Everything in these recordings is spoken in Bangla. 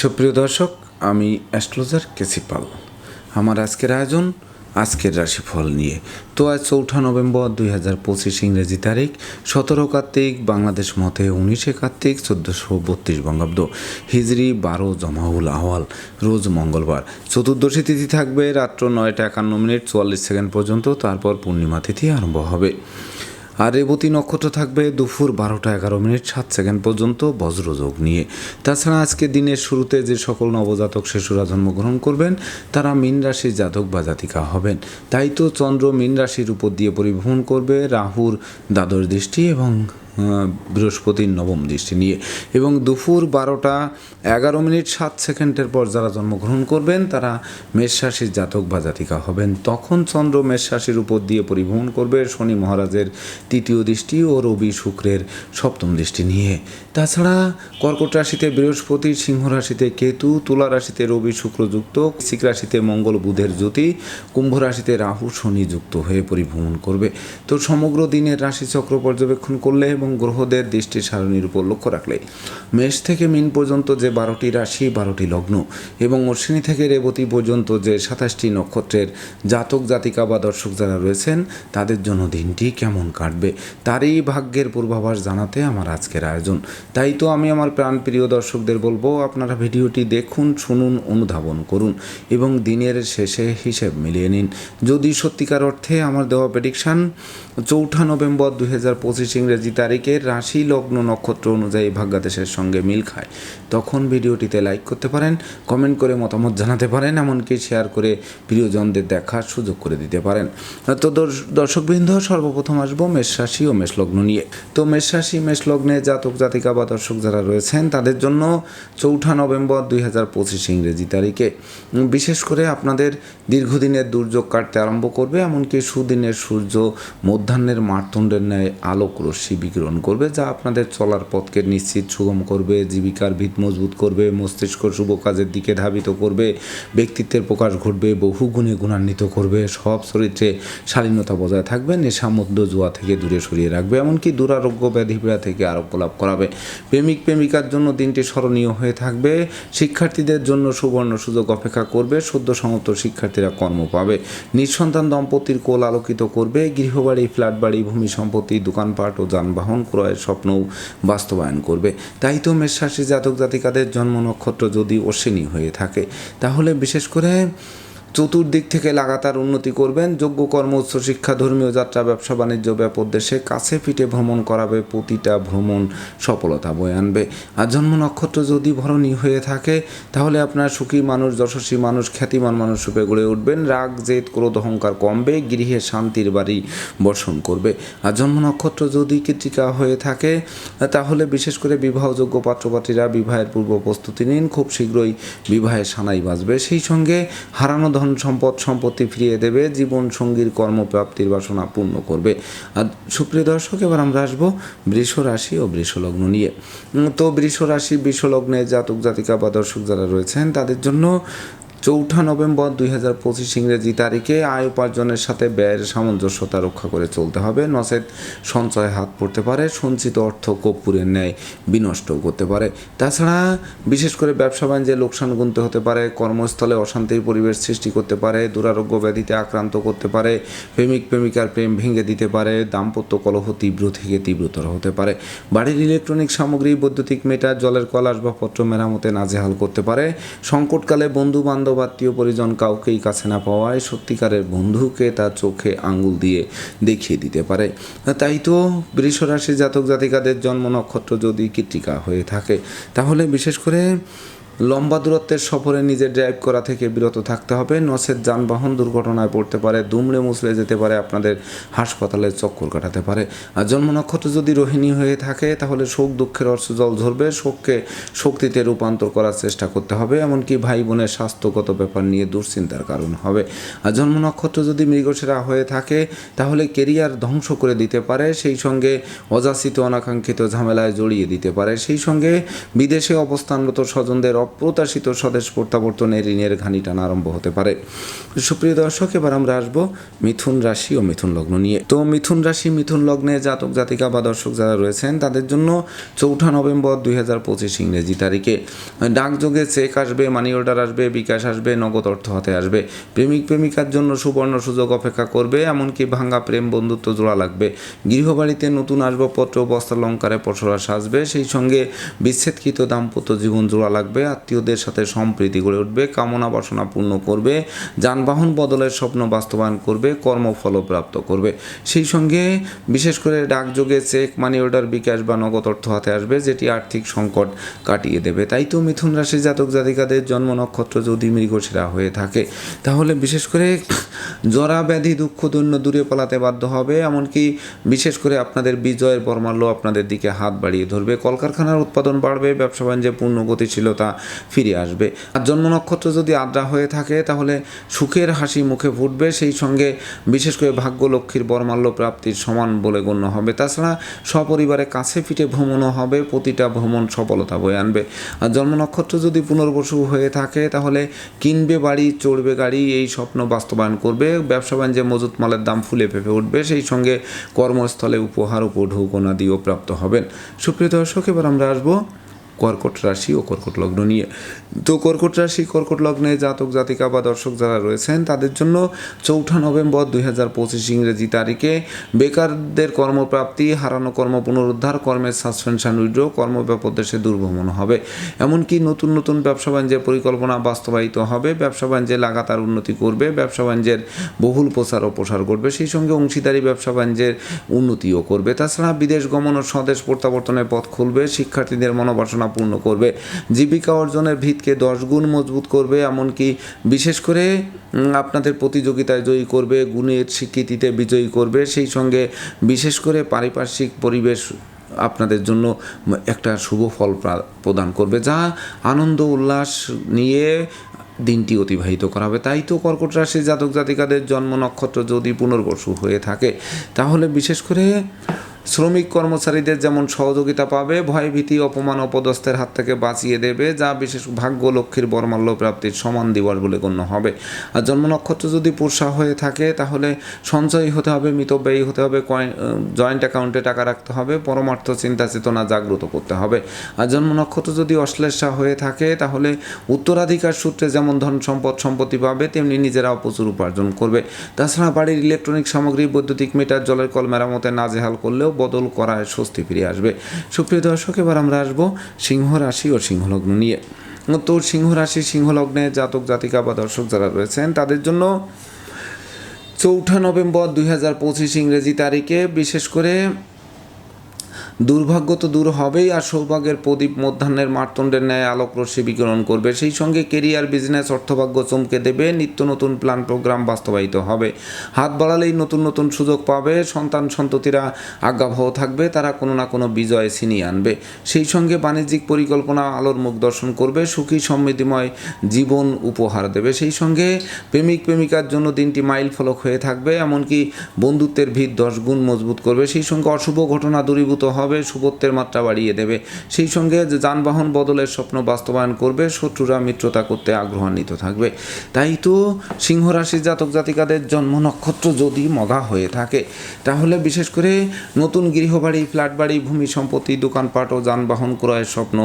সুপ্রিয় দর্শক, আমি অ্যাস্ট্রোলজার কেসিপাল আমার আজকের আয়োজন আজকের রাশিফল নিয়ে। তো আজ চৌঠা নভেম্বর দুই হাজার পঁচিশ ইংরেজি তারিখ, সতেরো কার্তিক, বাংলাদেশ মতে উনিশে কার্তিক, চোদ্দোশো বত্রিশ বঙ্গাব্দ। হিজরি বারো জমাউল আহওয়াল, রোজ মঙ্গলবার। চতুর্দশী তিথি থাকবে রাত্র নয়টা একান্ন মিনিট চুয়াল্লিশ সেকেন্ড পর্যন্ত, তারপর পূর্ণিমা তিথি আরম্ভ হবে। আর রেবতী নক্ষত্র থাকবে দুপুর বারোটা এগারো মিনিট সাত সেকেন্ড পর্যন্ত বজ্রযোগ নিয়ে। তাছাড়া আজকে দিনের শুরুতে যে সকল নবজাতক শিশুরা জন্মগ্রহণ করবেন, তারা মীন রাশির জাতক বা জাতিকা হবেন। তাই তো চন্দ্র মীন রাশির উপর দিয়ে পরিভ্রমণ করবে রাহুর দ্বাদশ দৃষ্টি এবং বৃহস্পতির নবম দৃষ্টি নিয়ে। এবং দুপুর বারোটা এগারো মিনিট সাত সেকেন্ডের পর যারা জন্মগ্রহণ করবেন, তারা মেষরাশির জাতক বা জাতিকা হবেন। তখন চন্দ্র মেষরাশির উপর দিয়ে পরিভ্রমণ করবে শনি মহারাজের তৃতীয় দৃষ্টি ও রবি শুক্রের সপ্তম দৃষ্টি নিয়ে। তাছাড়া কর্কট রাশিতে বৃহস্পতি, সিংহ রাশিতে কেতু, তুলা রাশিতে রবি, শুক্র যুক্ত বৃশ্চিক রাশিতে মঙ্গল, বুধের জ্যোতি, কুম্ভ রাশিতে রাহু, শনি যুক্ত হয়ে পরিভ্রমণ করবে। তো সমগ্র দিনের রাশিচক্র পর্যবেক্ষণ করলে এবং গ্রহদের দৃষ্টি সারণীর উপর লক্ষ্য রাখলে মেষ থেকে মিন পর্যন্ত যে বারোটি রাশি, বারোটি লগ্ন এবং অশ্বিনী থেকে রেবতী পর্যন্ত যে সাতাশটি নক্ষত্রের জাতক, জাতিকা বা দর্শক যারা রয়েছেন, তাদের জন্য দিনটি কেমন কাটবে, তারই ভাগ্যের পূর্বাভাস জানাতে আমার আজকের আয়োজন। তাই তো আমি আমার প্রাণপ্রিয় দর্শকদের বলব, আপনারা ভিডিওটি দেখুন, শুনুন, অনুধাবন করুন এবং দিনের শেষে হিসেব মিলিয়ে নিন। যদি সত্যিকার অর্থে আমার দেওয়া প্রেডিকশান চৌঠা নভেম্বর দুই হাজার পঁচিশ ইংরেজি তারিখের রাশি লগ্ন নক্ষত্র অনুযায়ী ভাগ্যাদেশের সঙ্গে মিল খায়, তখন ভিডিওটিতে লাইক করতে পারেন কমেন্ট করে মতামত জানাতে পারেন, এমনকি শেয়ার করে প্রিয়জনদের দেখার সুযোগ করে দিতে পারেন। তো দর্শ- দর্শকবৃন্দ, সর্বপ্রথম আসব মেষ রাশি ও মেষ লগ্ন নিয়ে। তো মেষ রাশি মেষ লগ্নে জাতক জাতিকা বা দর্শক যারা রয়েছেন, তাদের জন্য চৌঠা নভেম্বর দুই হাজার পঁচিশ ইংরেজি তারিখে। বিশেষ করে আপনাদের দীর্ঘদিনের দুর্যোগ কাটতে আরম্ভ করবে, এমনকি সুদিনের সূর্য মধ্যাহ্নের মারতণ্ডের ন্যায় আলোক রশ্মি বিকিরণ করবে, যা আপনাদের চলার পথকে নিশ্চিত সুগম করবে, জীবিকার ভিত মজবুত করবে, মস্তিষ্ক শুভ কাজের দিকে ধাবিত করবে, ব্যক্তিত্বের প্রকাশ ঘটবে, বহু গুণে গুণান্বিত করবে, সব চরিত্রে শালীনতা বজায় থাকবে, নেশা মধ্য জুয়া থেকে দূরে সরিয়ে রাখবে, এমনকি দুরারোগ্য ব্যাধি থেকে আরোগ্য লাভ করাবে। প্রেমিক প্রেমিকার জন্য দিনটি স্মরণীয় হয়ে থাকবে। শিক্ষার্থীদের জন্য সুবর্ণ সুযোগ অপেক্ষা করবে। সদ্য সমাপ্ত শিক্ষার্থীরা কর্ম পাবে। নিঃসন্তান দম্পতির কোল আলোকিত করবে। গৃহবাড়ি ফ্ল্যাট বাড়ি ভূমি সম্পত্তি, দোকানপাট ও যানবাহন ক্রয়ের স্বপ্নও বাস্তবায়ন করবে। তাই তো মেষরাশি জাতক জাতিকাদের জন্ম নক্ষত্র যদি অশ্বিনী হয়ে থাকে, তাহলে বিশেষ করে চতুর্দিক থেকে লাগাতার উন্নতি করবেন। যোগ্য কর্ম উচ্চশিক্ষা ধর্মীয় যাত্রা, ব্যবসা, বাণিজ্য, ব্যাপক দেশে কাছে পিঠে ভ্রমণ করাবে, প্রতিটা ভ্রমণ সফলতা বয়ে আনবে। আর জন্ম নক্ষত্র যদি ভরণী হয়ে থাকে, তাহলে আপনার সুখী মানুষ, যশস্বী মানুষ, খ্যাতিমান মানুষ রূপে গড়ে উঠবেন। রাগ, জেদ, ক্রোধ, অহংকার কমবে, গৃহে শান্তির বাড়ি বর্ষণ করবে। আর জন্ম নক্ষত্র যদি কৃতিকা হয়ে থাকে, তাহলে বিশেষ করে বিবাহযোগ্য পাত্রপাত্রীরা বিবাহের পূর্ব প্রস্তুতি নিন। খুব শীঘ্রই বিবাহের সানাই বাজবে। সেই সঙ্গে হারানো ধন সম্পদ সম্পত্তি ফিরিয়ে দেবে, জীবন সঙ্গীর কর্মপ্রাপ্তির বাসনা পূর্ণ করবে। আর সুপ্রিয় দর্শক, এবার আমরা আসব বৃষ রাশি ও বৃষলগ্ন নিয়ে। তো বৃষ রাশি বৃষলগ্নে জাতক জাতিকা বা দর্শক যারা রয়েছেন, তাদের জন্য চৌঠা নভেম্বর দুই হাজার পঁচিশ ইংরেজি তারিখে আয় উপার্জনের সাথে ব্যয়ের সামঞ্জস্যতা রক্ষা করে চলতে হবে। নচেত সঞ্চয় হাত পড়তে পারে, সঞ্চিত অর্থ কর্পূরের ন্যায় বিনষ্টও করতে পারে। তাছাড়া বিশেষ করে ব্যবসা বাণিজ্যে লোকসান গুনতে হতে পারে, কর্মস্থলে অশান্তির পরিবেশ সৃষ্টি করতে পারে, দুরারোগ্য ব্যাধিতে আক্রান্ত করতে পারে, প্রেমিক, প্রেমিকার প্রেম ভেঙে দিতে পারে, দাম্পত্য কলহ তীব্র থেকে তীব্রতর হতে পারে। বাড়ির ইলেকট্রনিক সামগ্রী, বৈদ্যুতিক মিটার, জলের কল, আসবাবপত্র মেরামতে নাজেহাল করতে পারে। সংকটকালে বন্ধু বান্ধব আত্মীয় পরিজন কাউকেই কাছে না পাওয়ায় সত্যিকারের বন্ধুকে তার চোখে আঙ্গুল দিয়ে দেখিয়ে দিতে পারে। তাই তো বৃষরাশি জাতক জাতিকাদের জন্ম নক্ষত্র যদি কৃত্রিকা হয়ে থাকে, তাহলে বিশেষ করে লম্বা দূরত্বের সফরে নিজের ড্রাইভ করা থেকে বিরত থাকতে হবে। নচেত যানবাহন দুর্ঘটনায় পড়তে পারে, দুমড়ে মুচড়ে যেতে পারে, আপনাদের হাসপাতালে চক্কর কাটাতে পারে। আর জন্ম নক্ষত্র যদি রোহিণী হয়ে থাকে, তাহলে শোক, দুঃখের অর্থ জল ঝরবে, শোককে শক্তিতে রূপান্তর করার চেষ্টা করতে হবে, এমনকি ভাই বোনের স্বাস্থ্যগত ব্যাপার নিয়ে দুশ্চিন্তার কারণ হবে। আর জন্ম নক্ষত্র যদি মৃগসেরা হয়ে থাকে, তাহলে কেরিয়ার ধ্বংস করে দিতে পারে, সেই সঙ্গে অযাচিত অনাকাঙ্ক্ষিত ঝামেলায় জড়িয়ে দিতে পারে। সেই সঙ্গে বিদেশে অবস্থানরত স্বজনদের অপ্রত্যাশিত স্বদেশ প্রত্যাবর্তনে ঋণের ঘানি টানা আরম্ভ হতে পারে। সুপ্রিয় দর্শক, এবার আমরা আসব মিথুন রাশি ও মিথুন লগ্ন নিয়ে। তো মিথুন রাশি, মিথুন লগ্নে জাতক, জাতিকা বা দর্শক যারা রয়েছেন, তাদের জন্য চৌঠা নভেম্বর দুই হাজার পঁচিশ ইংরেজি তারিখে। ডাকযোগে চেক আসবে মানি অর্ডার আসবে, বিকাশ আসবে, নগদ অর্থ হাতে আসবে। প্রেমিক, প্রেমিকার জন্য সুবর্ণ সুযোগ অপেক্ষা করবে, এমনকি ভাঙ্গা প্রেম বন্ধুত্ব জোড়া লাগবে। গৃহবাড়িতে নতুন আসবাবপত্র, বস্ত্রালঙ্কারে পসরা সাজবে, সেই সঙ্গে বিচ্ছেদকৃত দাম্পত্য জীবন জোড়া লাগবে। আত্মীয়দের সাথে সম্প্রীতি গড়ে উঠবে, কামনা বাসনা পূর্ণ করবে, যানবাহন বদলের স্বপ্ন বাস্তবায়ন করবে কর্মফল প্রাপ্ত করবে। সেই সঙ্গে বিশেষ করে ডাকযোগে চেক মানি অর্ডার বিকাশ বা নগদ অর্থ হাতে আসবে, যেটি আর্থিক সংকট কাটিয়ে দেবে। তাই তো মিথুন রাশি জাতক জাতিকাদের জন্ম নক্ষত্র যদি মৃগশিরা হয়ে থাকে, তাহলে বিশেষ করে জরা ব্যাধি দুঃখ দৈন্য দূরে পালাতে বাধ্য হবে, এমনকি বিশেষ করে আপনাদের বিজয়ের বর্মাল্য আপনাদের দিকে হাত বাড়িয়ে ধরবে। কলকারখানার উৎপাদন বাড়বে, ব্যবসা বাণিজ্যে পূর্ণ গতিশীলতা ফিরে আসবে। আর জন্ম নক্ষত্র যদি আদ্রা হয়ে থাকে, তাহলে সুখের হাসি মুখে ফুটবে। সেই সঙ্গে বিশেষ করে ভাগ্য লক্ষ্মীর বর্মাল্য প্রাপ্তির সমান বলে গণ্য হবে। তাছাড়া সপরিবারে কাছে পিঠে ভ্রমণও হবে। প্রতিটা ভ্রমণ সফলতা বয়ে আনবে। আর জন্ম নক্ষত্র যদি পুনর্বসু হয়ে থাকে, তাহলে কিনবে বাড়ি, চড়বে গাড়ি, এই স্বপ্ন বাস্তবায়ন করবে। ব্যবসা বাণিজ্যে মজুত মালের দাম ফুলে ফেপে উঠবে। সেই সঙ্গে কর্মস্থলে উপহার উপঢৌকনাদিও প্রাপ্ত হবেন। সুপ্রিয় দর্শক, এবার আমরা আসব কর্কট রাশি ও কর্কট লগ্ন নিয়ে। তো কর্কট রাশি, কর্কট লগ্নে জাতক, জাতিকা বা দর্শক যারা রয়েছেন, তাদের জন্য চৌঠা নভেম্বর দুই হাজার পঁচিশ ইংরেজি তারিখে বেকারদের কর্মপ্রাপ্তি, হারানো কর্ম পুনরুদ্ধার, কর্মের সাসপেনশন উইড্র কর্মব্যাপক দেশে দুর্ভ্রমণ হবে। এমনকি নতুন নতুন ব্যবসা বাণিজ্যের পরিকল্পনা বাস্তবায়িত হবে। ব্যবসা বাণিজ্যে লাগাতার উন্নতি করবে, ব্যবসা বাণিজ্যের বহুল প্রচার ও প্রসার করবে সেই সঙ্গে অংশীদারি ব্যবসা বাণিজ্যের উন্নতিও করবে। তাছাড়া বিদেশ গমন ও স্বদেশ প্রত্যাবর্তনের পথ খুলবে। শিক্ষার্থীদের মনোবাসনা পূর্ণ করবে। জীবিকা অর্জনের ভিতকে দশ গুণ মজবুত করবে, এমনকি বিশেষ করে আপনাদের প্রতিযোগিতায় জয়ী করবে, গুণের স্বীকৃতিতে বিজয়ী করবে। সেই সঙ্গে বিশেষ করে পারিপার্শ্বিক পরিবেশ আপনাদের জন্য একটা শুভ ফল প্রদান করবে, যা আনন্দ, উল্লাস নিয়ে দিনটি অতিবাহিত করা হবে। তাই তো কর্কট রাশি জাতক জাতিকাদের জন্ম নক্ষত্র যদি পুনর্বসু হয়ে থাকে, তাহলে বিশেষ করে শ্রমিক কর্মচারীদের যেমন সহযোগিতা পাবে ভয় ভীতি অপমান, অপদস্থের হাত থেকে বাঁচিয়ে দেবে, যা বিশেষ ভাগ্য লক্ষ্মীর বর্মাল্য প্রাপ্তির সমান দিবস বলে গণ্য হবে। আর জন্ম নক্ষত্র যদি পুরসা হয়ে থাকে, তাহলে সঞ্চয়ী হতে হবে, মিতব্যয়ী হতে হবে জয়েন্ট অ্যাকাউন্টে টাকা রাখতে হবে, পরমার্থ চিন্তা চেতনা জাগ্রত করতে হবে। আর জন্ম নক্ষত্র যদি অশ্লেষা হয়ে থাকে, তাহলে উত্তরাধিকার সূত্রে যেমন ধন সম্পদ সম্পত্তি পাবে, তেমনি নিজেরাও প্রচুর উপার্জন করবে। তাছাড়া বাড়ির ইলেকট্রনিক সামগ্রী, বৈদ্যুতিক মিটার, জলের কল মেরামতে নাজেহাল করলেও বদল করায় স্বস্তি ফিরে আসবে। সুপ্রিয় দর্শক, এবার আমরা আসব সিংহ রাশি ও সিংহলগ্ন নিয়ে। তো সিংহ রাশি, সিংহলগ্নে জাতক, জাতিকা বা দর্শক যারা রয়েছেন, তাদের জন্য চৌঠা নভেম্বর দুই হাজার পঁচিশ ইংরেজি তারিখে বিশেষ করে দুর্ভাগ্য তো দূর হবেই আর সৌভাগ্যের প্রদীপ মধ্যাহ্নের মারতণ্ডের ন্যায় আলোক রশ্মি বিকিরণ করবে। সেই সঙ্গে কেরিয়ার, বিজনেস, অর্থভাগ্য চমকে দেবে। নিত্য নতুন প্ল্যান, প্রোগ্রাম বাস্তবায়িত হবে। হাত বাড়ালেই নতুন নতুন সুযোগ পাবে। সন্তান, সন্ততিরা আজ্ঞাবহ থাকবে। তারা কোনো না কোনো বিজয় ছিনিয়ে আনবে। সেই সঙ্গে বাণিজ্যিক পরিকল্পনা, আলোর মুখ দর্শন করবে। সুখী, সমৃদ্ধিময় জীবন উপহার দেবে। সেই সঙ্গে প্রেমিক, প্রেমিকার জন্য দিনটি মাইল ফলক হয়ে থাকবে। এমনকি বন্ধুত্বের ভিত দশ গুণ মজবুত করবে। সেই সঙ্গে অশুভ ঘটনা দূরীভূত হবে শুভত্বের মাত্রা বাড়িয়ে দেবে। সেই সঙ্গে যানবাহন বদলের স্বপ্ন বাস্তবায়ন করবে, শত্রুরা মিত্রতা করতে আগ্রহান্বিত থাকবে। তাই তো সিংহ রাশির জাতক জাতিকাদের জন্ম নক্ষত্র যদি মগা হয়ে থাকে, তাহলে বিশেষ করে নতুন গৃহবাড়ি ফ্ল্যাট বাড়ি ভূমি সম্পত্তি, দোকানপাট ও যানবাহন ক্রয়ের স্বপ্ন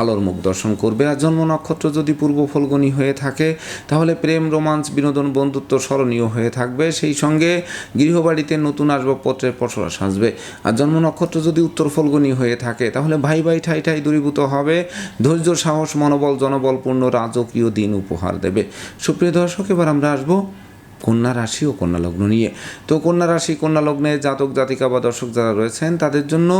আলোর মুখ দর্শন করবে। আর জন্ম নক্ষত্র যদি পূর্ব ফলগুনি হয়ে থাকে, তাহলে প্রেম রোমাঞ্চ বিনোদন, বন্ধুত্ব স্মরণীয় হয়ে থাকবে। সেই সঙ্গে গৃহবাড়িতে নতুন আসবাবপত্রের পসরা সাজবে। আর জন্ম নক্ষত্র যদি উত্তর ফলগুনি হয়ে থাকে। তাহলে ভাই ভাই ঠাই ঠাই দূরীভূত হবে। ধৈর্য, সাহস, মনোবল, জনবলপূর্ণ রাজকীয় দিন উপহার দেবে। সুপ্রিয় দর্শক, এবার আমরা আসব কন্যা রাশি ও কন্যা লগ্ন নিয়ে। তো কন্যা রাশি, কন্যা লগ্নে জাতক, জাতিকা বা দর্শক যারা রয়েছেন, তাদের জন্য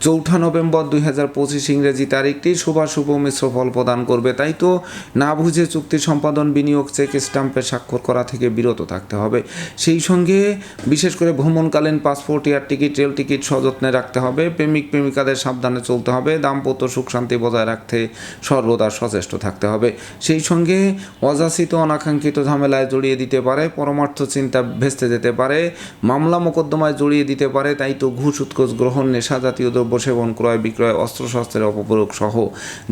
চৌঠা নভেম্বর দুই হাজার পঁচিশ ইংরেজি তারিখটি শুভাশুভ মিশ্র ফল প্রদান করবে, তাই তো? না বুঝে চুক্তি সম্পাদন, বিনিয়োগ, চেক স্টাম্পে স্বাক্ষর করা থেকে বিরত থাকতে হবে। সেই সঙ্গে বিশেষ করে ভ্রমণকালীন passport, air ticket, rail ticket সযত্নে রাখতে হবে। প্রেমিক, প্রেমিকাদের সাবধানে চলতে হবে। দাম্পত্য সুখ শান্তি বজায় রাখতে সর্বদা সচেষ্ট থাকতে হবে। সেই সঙ্গে অযাচিত, অনাকাঙ্ক্ষিত ঝামেলায় জড়িয়ে দিতে পারে, পরমার্থ চিন্তা ভেস্তে যেতে পারে, মামলা মোকদ্দমায় জড়িয়ে দিতে পারে, তাই তো ঘুষ, উৎকোচ, গ্রহণ, নেশা জাতীয় দ্রব্য মাদকদ্রব্য সেবন, ক্রয় বিক্রয়, অস্ত্রশস্ত্রের অপপ্রয়োগ সহ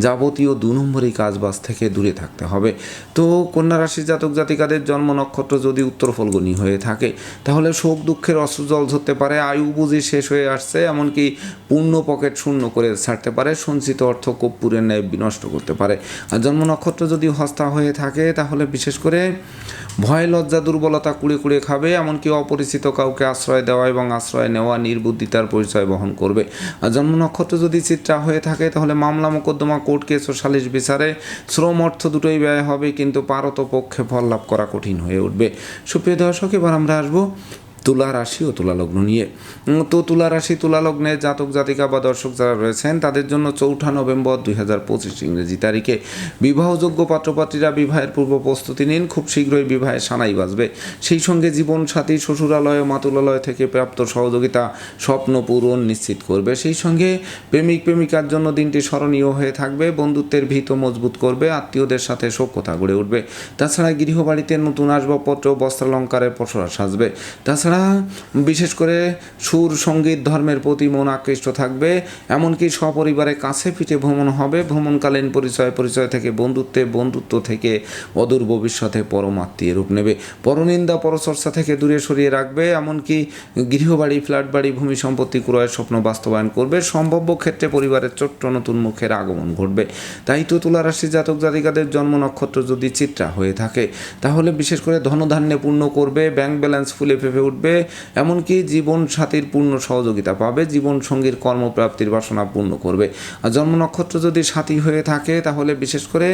যাবতীয় দু নম্বরই কাজবাজ থেকে দূরে থাকতে হবে। তো কন্যা রাশির জাতক জাতিকাদের জন্ম নক্ষত্র যদি উত্তর ফলগুনি হয়ে থাকে, তাহলে শোক দুঃখের অশ্রুজল ধরতে পারে, আয়ু বুঝি শেষ হয়ে আসছে, এমনকি পূর্ণ পকেট শূন্য করে ছাড়তে পারে, সঞ্চিত অর্থ কর্পূরের ন্যায় বিনষ্ট করতে পারে। আর জন্ম নক্ষত্র যদি হস্তা হয়ে থাকে, তাহলে বিশেষ করে ভয়, লজ্জা, দুর্বলতা কুড়ে কুড়ে খাবে, এমনকি অপরিচিত কাউকে আশ্রয় দেওয়া এবং আশ্রয় নেওয়া নির্বুদ্ধিতার পরিচয় বহন করবে। আর জন্ম নক্ষত্র যদি চিত্রা হয়ে থাকে, তাহলে মামলা, মোকদ্দমা, কোর্ট কেস ও সালিশ বিচারে শ্রম অর্থ দুটোই ব্যয় হবে, কিন্তু পারত পক্ষে ফল লাভ করা কঠিন হয়ে উঠবে। সুপ্রিয় দর্শক, এবার আমরা আসব তুলা রাশি ও তুলা লগ্ন নিয়ে। তো তুলা রাশি, তুলা লগ্নে জাতক, জাতিকা বা দর্শক যারা রয়েছেন, তাদের জন্য চৌঠা নভেম্বর দুই হাজার পঁচিশ ইংরেজি তারিখে বিবাহযোগ্য পাত্রপাত্রীরা বিবাহের পূর্ব প্রস্তুতি নিন। খুব শীঘ্রই বিবাহের সানাই বাজবে। সেই সঙ্গে জীবন সাথী শ্বশুরালয়, মাতুলালয় থেকে প্রাপ্ত সহযোগিতা স্বপ্ন পূরণ নিশ্চিত করবে। সেই সঙ্গে প্রেমিক, প্রেমিকার জন্য দিনটি স্মরণীয় হয়ে থাকবে। বন্ধুত্বের ভিত মজবুত করবে। আত্মীয়দের সাথে সখ্যতা গড়ে উঠবে। তাছাড়া গৃহবাড়িতে নতুন আসবাবপত্র, বস্ত্রালঙ্কারের পসরা সাজবে। তাছাড়া বিশেষ করে সুর, সংগীত, ধর্মের প্রতি মন আকৃষ্ট থাকবে। এমনকি সপরিবারে কাছে পিঠে ভ্রমণ হবে। ভ্রমণকালীন পরিচয় পরিচয় থেকে বন্ধুত্বে, বন্ধুত্ব থেকে অদূর ভবিষ্যতে পরমাত্মীয় রূপ নেবে। পরনিন্দা, পরচর্চা থেকে দূরে সরিয়ে রাখবে। এমনকি গৃহবাড়ি ফ্ল্যাট বাড়ি ভূমি সম্পত্তি ক্রয়ের স্বপ্ন বাস্তবায়ন করবে। সম্ভাব্য ক্ষেত্রে পরিবারের ছোট্ট নতুন মুখের আগমন ঘটবে। তাই তো তুলা রাশি জাতক জাতিকাদের জন্ম নক্ষত্র যদি চিত্রা হয়ে থাকে, তাহলে বিশেষ করে ধনধান্যে পূর্ণ করবে। ব্যাংক ব্যালেন্স ফুলে ফেপে উঠবে। এমনকি জীবন সাথীর পূর্ণ সহযোগিতা পাবে, জীবন সঙ্গীর কর্মপ্রাপ্তির বাসনা পূর্ণ করবে। আর জন্ম নক্ষত্র যদি সাথী হয়ে থাকে, তাহলে বিশেষ করে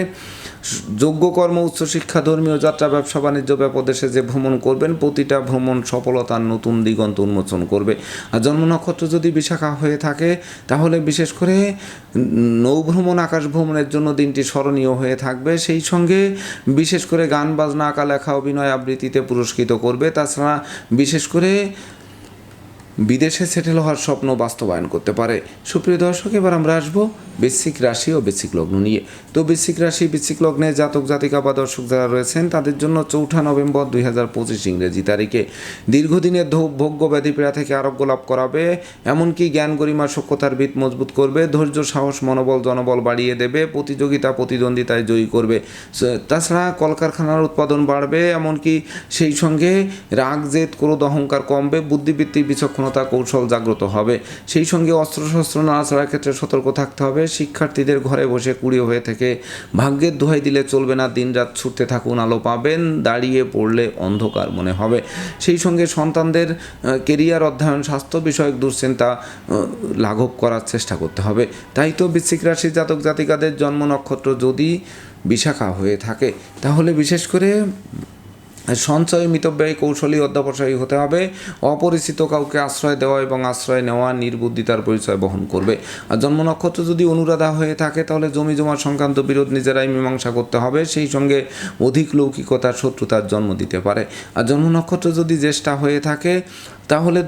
যোগ্য কর্ম উচ্চশিক্ষা ধর্মীয় যাত্রা, ব্যবসা, বাণিজ্য ব্যাপদেশে যে ভ্রমণ করবেন, প্রতিটা ভ্রমণ সফলতার নতুন দিগন্ত উন্মোচন করবে। আর জন্ম নক্ষত্র যদি বিশাখা হয়ে থাকে, তাহলে বিশেষ করে নৌভ্রমণ আকাশ ভ্রমণের জন্য দিনটি স্মরণীয় হয়ে থাকবে। সেই সঙ্গে বিশেষ করে গান, বাজনা, আঁকা, লেখা, অভিনয় আবৃত্তিতে পুরস্কৃত করবে। তাছাড়া বিশেষ করে বিদেশে সেটেল হওয়ার স্বপ্ন বাস্তবায়ন করতে পারে। সুপ্রিয় দর্শক এবার আমরা আসব বৃশ্চিক রাশি ও বৃশ্চিক লগ্ন নিয়ে। তো বৃশ্চিক রাশি বৃশ্চিক লগ্নে জাতক, জাতিকা বা দর্শক যারা রয়েছেন, তাদের জন্য চৌঠা নভেম্বর দুই হাজার পঁচিশ ইংরেজি তারিখে। দীর্ঘদিনের ভোগ্য ব্যাধিপীড়া থেকে আরোগ্য লাভ করাবে, এমনকি জ্ঞান, গরিমা সক্ষতার ভিত মজবুত করবে, ধৈর্য, সাহস, মনোবল, জনবল বাড়িয়ে দেবে, প্রতিযোগিতা, প্রতিদ্বন্দ্বিতায় জয়ী করবে। তাছাড়া কলকারখানার উৎপাদন বাড়বে, এমনকি সেই সঙ্গে রাগ, জেদ, ক্রোধ, অহংকার কমবে বুদ্ধিবৃত্তিক বিচক্ষণতা, কৌশল জাগ্রত হবে। সেই সঙ্গে অস্ত্রশস্ত্র নাড়াচাড়ার ক্ষেত্রে সতর্ক থাকতে হবে শিক্ষার্থীদের ঘরে বসে কুড়িয়ে হয়ে থেকে ভাগ্যের দোহাই দিলে চলবে না, দিনরাত ছুটতে থাকুন, আলো পাবেন, দাঁড়িয়ে পড়লে অন্ধকার মনে হবে। সেই সঙ্গে সন্তানদের কেরিয়ার অধ্যয়ন, স্বাস্থ্য বিষয়ক দুশ্চিন্তা লাঘব করার চেষ্টা করতে হবে। তাই তো বৃশ্চিক রাশির জাতক জাতিকাদের জন্ম নক্ষত্র যদি বিশাখা হয়ে থাকে, তাহলে বিশেষ করে সঞ্চয় মিতব্যয়ী কৌশলী অধ্যাবসায়ী হতে হবে। অপরিচিত কাউকে আশ্রয় দেওয়া এবং আশ্রয় নেওয়া নির্বুদ্ধিতার পরিচয় বহন করবে। আর জন্ম নক্ষত্র যদি অনুরাধা হয়ে থাকে, তাহলে জমি জমা সংক্রান্ত বিরোধ নিজেরাই মীমাংসা করতে হবে। সেই সঙ্গে অধিক লৌকিকতার শত্রুতার জন্ম দিতে পারে। আর জন্ম নক্ষত্র যদি জ্যেষ্ঠা হয়ে থাকে, তাহলে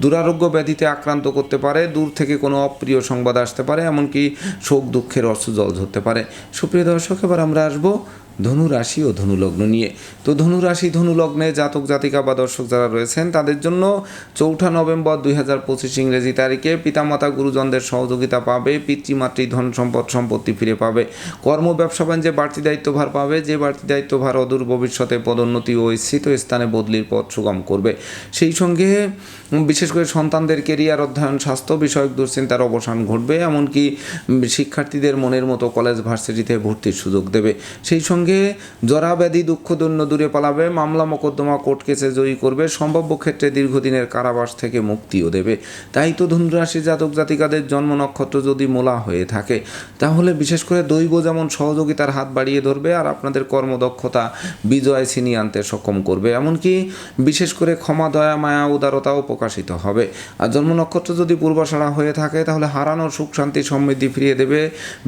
দুরারোগ্য ব্যাধিতে আক্রান্ত করতে পারে। দূর থেকে কোনো অপ্রিয় সংবাদ আসতে পারে, এমনকি শোক, দুঃখের অশ্রু জল ধরতে পারে। সুপ্রিয় দর্শক, এবার আমরা আসব ধনু রাশি ও ধনু লগ্ন নিয়ে। তো ধনু রাশি, ধনু লগ্নে জাতক, জাতিকা বা দর্শক যারা রয়েছেন, তাদের জন্য চৌঠা নভেম্বর দুই হাজার পঁচিশ ইংরেজি তারিখে পিতামাতা গুরুজনদের সহযোগিতা পাবে, পিতৃমাতৃ ধন সম্পদ, সম্পত্তি ফিরে পাবে। কর্ম, ব্যবসা, বাণিজ্যে বাড়তি দায়িত্বভার পাবে, যে বাড়তি দায়িত্বভার অদূর ভবিষ্যতে পদোন্নতি ও স্থিত স্থানে বদলির পথ সুগম করবে। সেই সঙ্গে বিশেষ করে সন্তানদের কেরিয়ার অধ্যয়ন, স্বাস্থ্য বিষয়ক দুশ্চিন্তার অবসান ঘটবে, এমনকি শিক্ষার্থীদের মনের মতো কলেজ ভার্সিটিতে ভর্তির সুযোগ দেবে। সেই সঙ্গে জরা ব্যাধি দুঃখ দৈন্য দূরে পালাবে, মামলা মোকদ্দমা কোর্ট কেসে জয়ী করবে, সম্ভাব্য ক্ষেত্রে দীর্ঘদিনের কারাবাস থেকে মুক্তিও দেবে। তাই তো ধনুরাশি জাতক জাতিকাদের জন্ম নক্ষত্র যদি মোলা হয়ে থাকে, তাহলে বিশেষ করে দৈব যেমন সহযোগিতার হাত বাড়িয়ে ধরবে আর আপনাদের কর্মদক্ষতা বিজয় ছিনিয়ে আনতে সক্ষম করবে। এমনকি বিশেষ করে ক্ষমা, দয়া, মায়া, উদারতাও প্রকাশিত হবে। আর জন্ম নক্ষত্র যদি পূর্বাশারা হয়ে থাকে, তাহলে হারানো সুখ, শান্তি, সমৃদ্ধি ফিরিয়ে দেবে।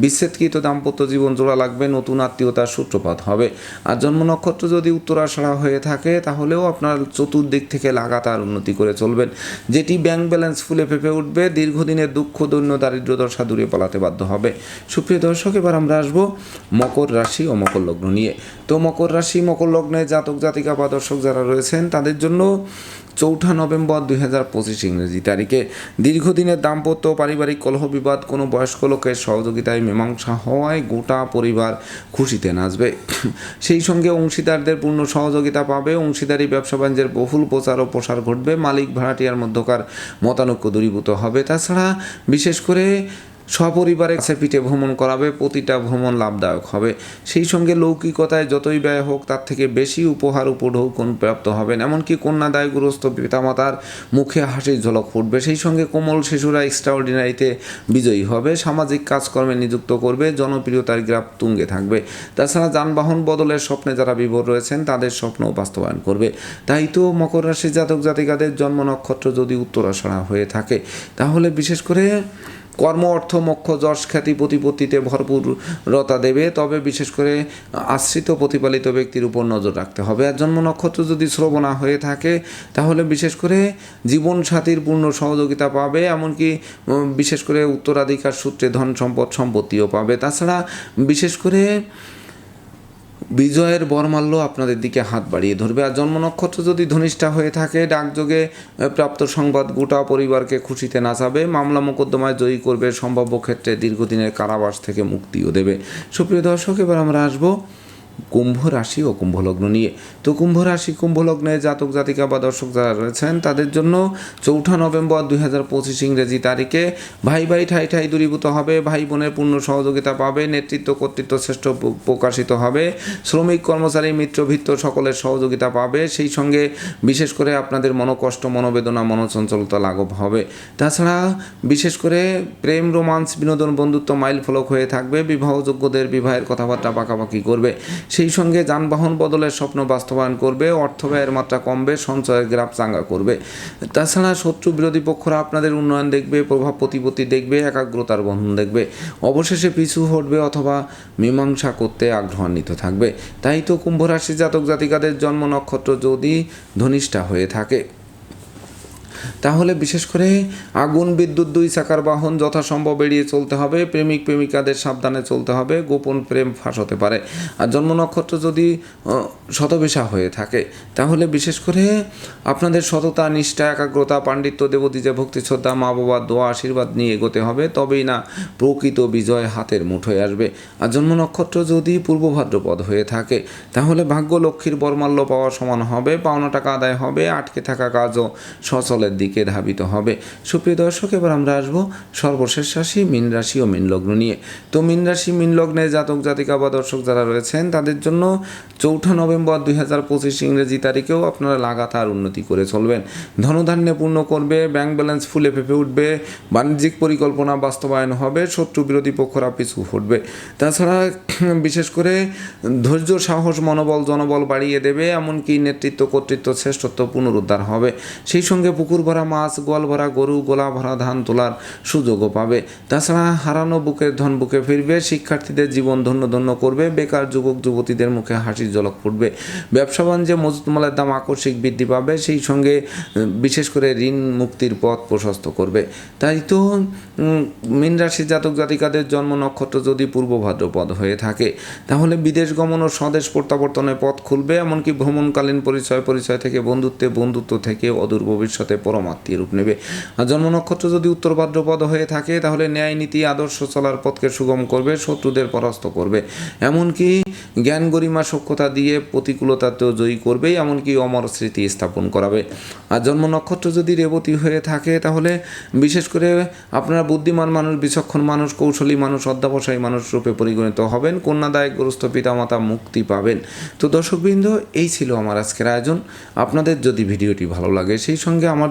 বিচ্ছেদকৃত দাম্পত্য জীবন জোড়া লাগবে, নতুন আত্মীয়তার সূত্রপাত হবে। আর জন্ম নক্ষত্র যদি উত্তরাশারা হয়ে থাকে, তাহলেও আপনার চতুর্দিক থেকে লাগাতার উন্নতি করে চলবেন। যেটি ব্যাংক ব্যালেন্স ফুলে ফেপে উঠবে, দীর্ঘদিনের দুঃখ, দৈন্য দারিদ্র দশা দূরে পালাতে বাধ্য হবে। সুপ্রিয় দর্শক, এবার আমরা আসব মকর রাশি ও মকর লগ্ন নিয়ে। তো মকর রাশি, মকর লগ্নে জাতক জাতিকা বা দর্শক যারা রয়েছেন, তাদের জন্য চৌঠা নভেম্বর দুই হাজার পঁচিশ ইংরেজি তারিখে দীর্ঘদিনের দাম্পত্য পারিবারিক কলহ বিবাদ কোনো বয়স্ক লোকের সহযোগিতায় মীমাংসা হওয়ায় গোটা পরিবার খুশিতে নাচবে। সেই সঙ্গে অংশীদারদের পূর্ণ সহযোগিতা পাবে। অংশীদারি, ব্যবসা বাণিজ্যের বহুল প্রচার ও প্রসার ঘটবে। মালিক ভাড়াটিয়ার মধ্যকার মতানৈক্য দূরীভূত হবে। তাছাড়া বিশেষ করে সপরিবারে কাছে পিঠে ভ্রমণ করাবে, প্রতিটা ভ্রমণ লাভদায়ক হবে। সেই সঙ্গে লৌকিকতায় যতই ব্যয় হোক, তার থেকে বেশি উপহার উপঢৌকন প্রাপ্ত হবেন। এমনকি কন্যাদায়গ্রস্ত পিতামাতার মুখে হাসির ঝলক ফুটবে। সেই সঙ্গে কোমল শিশুরা এক্সট্রাঅর্ডিনারিতে বিজয়ী হবে। সামাজিক কাজকর্মে নিযুক্ত করবে। জনপ্রিয়তার গ্রাফ তুঙ্গে থাকবে। তাছাড়া যানবাহন বদলের স্বপ্নে যারা বিভোর রয়েছেন, তাদের স্বপ্ন বাস্তবায়ন করবে। তাই তো মকর রাশি জাতক জাতিকাদের জন্ম নক্ষত্র যদি উত্তরাষাঢ়া হয়ে থাকে, তাহলে বিশেষ করে কর্ম, অর্থ, মোক্ষ, যশ, খ্যাতি প্রতিপত্তিতে ভরপুরতা দেবে। তবে বিশেষ করে আশ্রিত প্রতিপালিত ব্যক্তির উপর নজর রাখতে হবে। আর জন্ম নক্ষত্র যদি শ্রবণা হয়ে থাকে, তাহলে বিশেষ করে জীবন সাথীর পূর্ণ সহযোগিতা পাবে। এমনকি বিশেষ করে উত্তরাধিকার সূত্রে ধন সম্পদ সম্পত্তিও পাবে। তাছাড়া বিশেষ করে বিজয়ের বরমাল্য আপনাদের দিকে হাত বাড়িয়ে ধরবে। আর জন্ম নক্ষত্র যদি ধনিষ্ঠা হয়ে থাকে, ডাকযোগে প্রাপ্ত সংবাদ গোটা পরিবারকে খুশিতে নাচাবে। মামলা মোকদ্দমায় জয়ী করবে, সম্ভাব্য ক্ষেত্রে দীর্ঘদিনের কারাবাস থেকে মুক্তিও দেবে। সুপ্রিয় দর্শক, এবার আমরা আসব কুম্ভ রাশি ও কুম্ভ লগ্ন নিয়ে। তো কুম্ভ রাশি, কুম্ভ লগ্নে জাতক, জাতিকা বা দর্শক যারা রয়েছেন, তাদের জন্য চৌঠা নভেম্বর দুই হাজার পঁচিশ ইংরেজি তারিখে ভাই ভাই ঠাই ঠাই দূরীভূত হবে, ভাই বোনের পূর্ণ সহযোগিতা পাবে, নেতৃত্ব, কর্তৃত্ব শ্রেষ্ঠ প্রকাশিত হবে, শ্রমিক, কর্মচারী মিত্রভিত্ত সকলের সহযোগিতা পাবে, সেই সঙ্গে বিশেষ করে আপনাদের মনোকষ্ট, মনোবেদনা, মনোচঞ্চলতা লাঘব হবে। তাছাড়া বিশেষ করে প্রেম, রোমান্স, বিনোদন, বন্ধুত্ব মাইল ফলক হয়ে থাকবে, বিবাহযোগ্যদের বিবাহের কথাবার্তা পাকাপাকি করবে। সেই সঙ্গে যানবাহন বদলের স্বপ্ন বাস্তবায়ন করবে, অর্থ ব্যয়ের মাত্রা কমবে, সঞ্চয়ের গ্রাফ চাঙ্গা করবে। তাছাড়া শত্রু বিরোধী পক্ষরা আপনাদের উন্নয়ন দেখবে, প্রভাব প্রতিপত্তি দেখবে, একাগ্রতার বন্ধন দেখবে। অবশেষে পিছু হটবে অথবা মীমাংসা করতে আগ্রহান্বিত থাকবে। তাই তো কুম্ভ রাশি জাতক জাতিকাদের জন্ম নক্ষত্র যদি ধনিষ্ঠা হয়ে থাকে। তাহলে বিশেষ করে আগুন, বিদ্যুৎ, দুই চাকার বাহন যথাসম্ভব এড়িয়ে চলতে হবে। প্রেমিক, প্রেমিকাদের সাবধানে চলতে হবে। গোপন প্রেম ফাঁস হতে পারে। আর জন্ম নক্ষত্র যদি শতবেশা হয়ে থাকে, তাহলে বিশেষ করে আপনাদের সততা, নিষ্ঠা, একাগ্রতা, পাণ্ডিত্য দেবতীজে ভক্তি, শ্রদ্ধা মা বাবার দোয়া, আশীর্বাদ নিয়ে এগোতে হবে। তবেই না প্রকৃত বিজয় হাতের মুঠোয় আসবে। আর জন্ম নক্ষত্র যদি পূর্ব ভাদ্রপদ হয়ে থাকে, তাহলে ভাগ্য লক্ষ্মীর বরমাল্য পাওয়া সমান হবে। পাওনা টাকা আদায় হবে। আটকে থাকা কাজও সচলের দিকে ধাবিত হবে। সুপ্রিয় দর্শক, এবার আমরা আসব সর্বশেষ রাশি, মীন রাশি ও মীন লগ্ন নিয়ে। তো মীন রাশি, মীন লগ্নে জাতক, জাতিকা বা দর্শক যারা রয়েছেন, তাদের জন্য চৌঠা নভেম্বর দুই হাজার পঁচিশ ইংরেজি তারিখেও আপনারা লাগাতার উন্নতি করে চলবেন। ধনধান্যে পূর্ণ করবে, ব্যাংক ব্যালেন্স ফুলে ফেপে উঠবে, বাণিজ্যিক পরিকল্পনা বাস্তবায়ন হবে, শত্রু বিরোধী পক্ষরা পিছু ফুটবে তাছাড়া বিশেষ করে ধৈর্য, সাহস, মনোবল, জনবল বাড়িয়ে দেবে, এমনকি নেতৃত্ব, কর্তৃত্ব, শ্রেষ্ঠত্ব পুনরুদ্ধার হবে। সেই সঙ্গে পুকুর ভরা মাছ গোয়াল ভরা গরু গোলা ভরা ধান তোলার সুযোগও পাবে। তাছাড়া হারানো বুকের ধন বুকে ফিরবে শিক্ষার্থীদের জীবন ধন্য ধন্য করবে বেকার যুবক যুবতীদের মুখে হাসির ঝলক ফুটবে। ব্যবসা বাণিজ্যে মজুত মালের দাম আকস্মিক বৃদ্ধি পাবে সেই সঙ্গে বিশেষ করে ঋণ মুক্তির পথ প্রশস্ত করবে। তাই তো উম, মীন রাশি জাতক জাতিকাদের জন্ম নক্ষত্র যদি পূর্ব ভাদ্রপদ হয়ে থাকে তাহলে বিদেশ গমন ও স্বদেশ প্রত্যাবর্তনের পথ খুলবে এমনকি ভ্রমণকালীন পরিচয় পরিচয় থেকে বন্ধুত্বে বন্ধুত্ব থেকে অদূর ভবিষ্যতে পরমাত্মীয় রূপ নেবে। আর জন্ম নক্ষত্র যদি উত্তর ভাদ্রপদ হয়ে থাকে, তাহলে ন্যায় নীতি, আদর্শ চলার পথকে সুগম করবে, শত্রুদের পরাস্ত করবে। এমনকি জ্ঞান গরিমা সক্ষতা দিয়ে প্রতিকূলতাতেও জয়ী করবে, এমনকি অমর স্মৃতি স্থাপন করাবে। আর জন্ম নক্ষত্র যদি রেবতী হয়ে থাকে, তাহলে বিশেষ করে আপনারা বুদ্ধিমান মানুষ, বিচক্ষণ মানুষ, কৌশলী মানুষ, অধ্যাবসায়ী মানুষ রূপে পরিগণিত হবেন কন্যাদায়কগ্রস্ত পিতামাতা মুক্তি পাবেন। তো দর্শকবৃন্দ, এই ছিল আমার আজকের আয়োজন। আপনাদের যদি ভিডিওটি ভালো লাগে, সেই সঙ্গে আমার